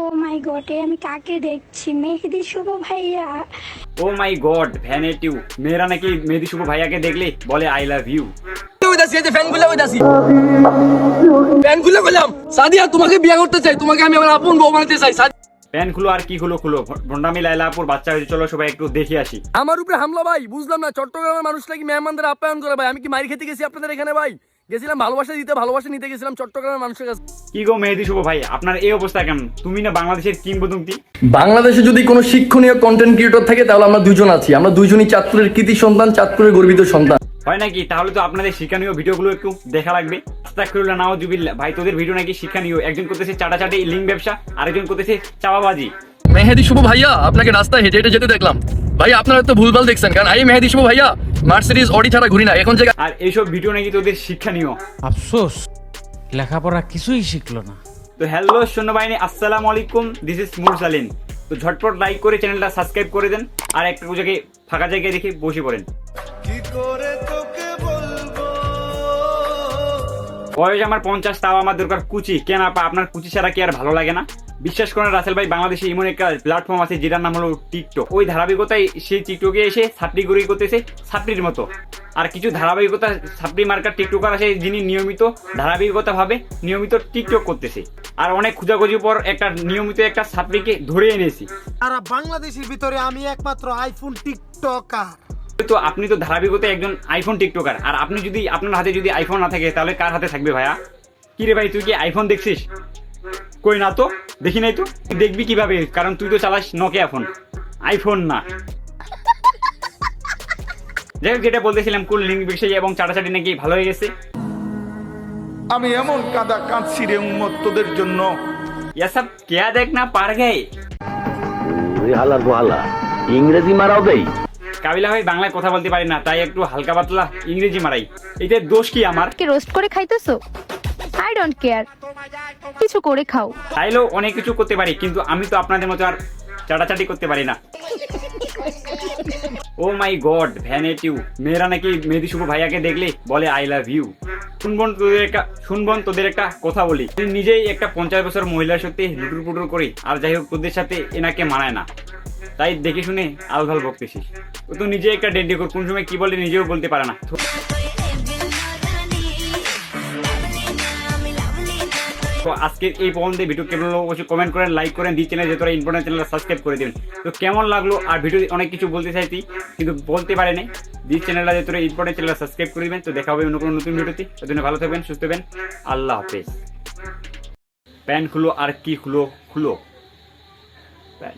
ও মাই god আমি কাকে দেখছি? মেহেদি শুভ ভাইয়া। ও মাই গড ভ্যানেটিউ মেয়েরা নাকি মেহেদি শুভ ভাইয়াকে দেখলে বলে আই লাভ ইউ হইতাছি? এই যে ফ্যানগুলো হইতাছি। ফ্যানগুলো বললাম সাদিয়া তোমাকে বিয়ে করতে চাই। তোমাকে আমি আমার আপন বউ বানাতে চাই। প্যান খুলো আর কি খুলো খুলো। ভন্ডামি লাইলাপুর বাচ্চা হয়েছে চলো সবাই একটু দেখে আসি। আমার উপরে হামলা ভাই বুঝলাম না। চট্টগ্রামের মানুষটা কি মেহমানদের আপ্যায়ন করে ভাই? আমি কি মাইর খেতে গেছি আপনাদের এখানে ভাই? গেছিলাম ভালোবাসা দিতে ভালোবাসা নিতে গেছিলাম চট্টগ্রামের মানুষের কাছে। কি গো মেহেদি শুভ ভাই আপনার এই অবস্থা কেমন? তুমি না বাংলাদেশের কিংবদন্তি? বাংলাদেশে যদি কোনো শিক্ষণীয় কন্টেন্ট ক্রিয়েটর থাকে তাহলে আমরা দুজন আছি। আমরা দুজনই চাঁদপুরের কৃতি সন্তান চাঁদপুরের গর্বিত সন্তান। হয় নাকি? তাহলে তো আপনাদের শিক্ষণীয় ভিডিওগুলো একটু দেখা লাগবে। আস্তাগফিরুল্লাহ নাউজুবিল্লাহ। ভাই তোদের ভিডিও নাকি শিক্ষণীয়। একজন করতেছে চাটাচাটি লিঙ্ক ব্যবসা আরেকজন করতেছে চাওয়াবাজি। মেহেদি শুভ ভাইয়া আপনাকে রাস্তায় হেঁটে হেঁটে যেতে দেখলাম। ভাই আপনারা তো ভুলভাল দেখছেন কারণ এই মেহেদি শুভ ভাইয়া মার্সিডিজ অডি ছাড়া ঘুরি না। এখন যে আর এইসব ভিডিও নাকি তোদের শিক্ষণীয় আফসোস লেখাপড়া কিছুই শিখলো না। তো হ্যালো সৈন্যবাহিনী আসসালামু আলাইকুম দিস ইজ মুরসালিন। তো ঝটপট লাইক করে চ্যানেলটা সাবস্ক্রাইব করে দেন আর একটা জায়গায় ফাঁকা জায়গায় দেখে বসে পড়েন। বয়স আমার পঞ্চাশ তাও আমার দরকার কুচি। কেন আপা আপনার কুচি ছাড়া কি আর ভালো লাগে না? বিশ্বাস করেন রাসেল ভাই বাংলাদেশে এমন একটা প্ল্যাটফর্ম আছে যেটার নাম হলো টিকটক ওই ধারাবাহিকতায় সেই টিকটকে এসে ছাত্রী গড়ি করতেছে ছাত্রীর মতো। আর কিছু ধারাবাহিকতা ছাত্রী মার্কার টিকটকার আছে যিনি নিয়মিত ধারাবাহিকতা ভাবে নিয়মিত টিকটক করতেছে। আর অনেক খোঁজাখুঁজির পর একটা নিয়মিত একটা ছাত্রীকে ধরে এনেছি। আর বাংলাদেশের ভিতরে আমি একমাত্র আইফোন টিকটকার তো আপনি তো ধারাবাহিকতায় একজন আইফোন টিকটকার আর আপনি যদি আপনার হাতে যদি আইফোন না থাকে তাহলে কার হাতে থাকবে ভাইয়া? কি রে ভাই তুই কি আইফোন দেখছিস? কই না তো? দেখি নাই তো? দেখবি কীভাবে? কারণ তুই তো চালাস নকিয়া ফোন আইফোন না। যাই হোক যেটা বলতেছিলাম কুল লিঙ্ক বিষয় এবং চাটাচাটি নাকি ভালো হয়ে গেছে। আমি এমন কাদা কাঁদছি রে উম্মত তোদের জন্য। ইয়া সব কেয়া দেখ না পার গায়ে ওই হালার গোহালা ইংরেজি মারাও দেই। কাবিলা ভাই বাংলায় কথা বলতে পারি না তাই একটু হালকা পাতলা ইংরেজি মারাই। এতে দোষ কি আমার? কে রোস্ট করে খাইতেছো? I don't care. কিছু করে খাও। চাইলেও অনেক কিছু করতে পারি, কিন্তু আমি তো আপনাদের মতো আর চাটাচাটি করতে পারি না। ও মাই গড ভ্যানেটিউ মেয়েরা নাকি মেহেদি শুভ ভাইয়াকে দেখলে বলে, আই লাভ ইউ। শুনবন তোদের একটা শুনবন তোদের একটা কথা বলি। তুই নিজেই একটা পঞ্চাশ বছর মহিলার সাথে লুটুর পুটুর করি, আর যাই হোক, তোদের সাথে এনাকে মানায় না। তাই দেখে শুনে আলভাল বকতেছিস। ও তো নিজে একটা ডেন্ডি কর, কোন সময় কি বলে নিজেও বলতে পারে না। তো আজকে এই পর্যন্ত ভিডিও কেমন লাগল অবশ্যই কমেন্ট করেন লাইক করেন দি চ্যানেল যেহেতু ইম্পর্টেন্ট চ্যানেল সাবস্ক্রাইব করে দিন তো কেমন লাগল? আর ভিডিও অনেক কিছু বলতে চাইছি, কিন্তু বলতে পারে নাই। দি চ্যানেলটা যেহেতু ইম্পর্টেন্ট চ্যানেল সাবস্ক্রাইব করে দিবেন, তো দেখা হবে অন্য কোনো নতুন ভিডিওতে। ওই ভালো থাকবেন, সুস্থ থাকবেন। আল্লাহ হাফেজ। প্যান্ট খুলো আর কি খুলো? খুলো। প্যান।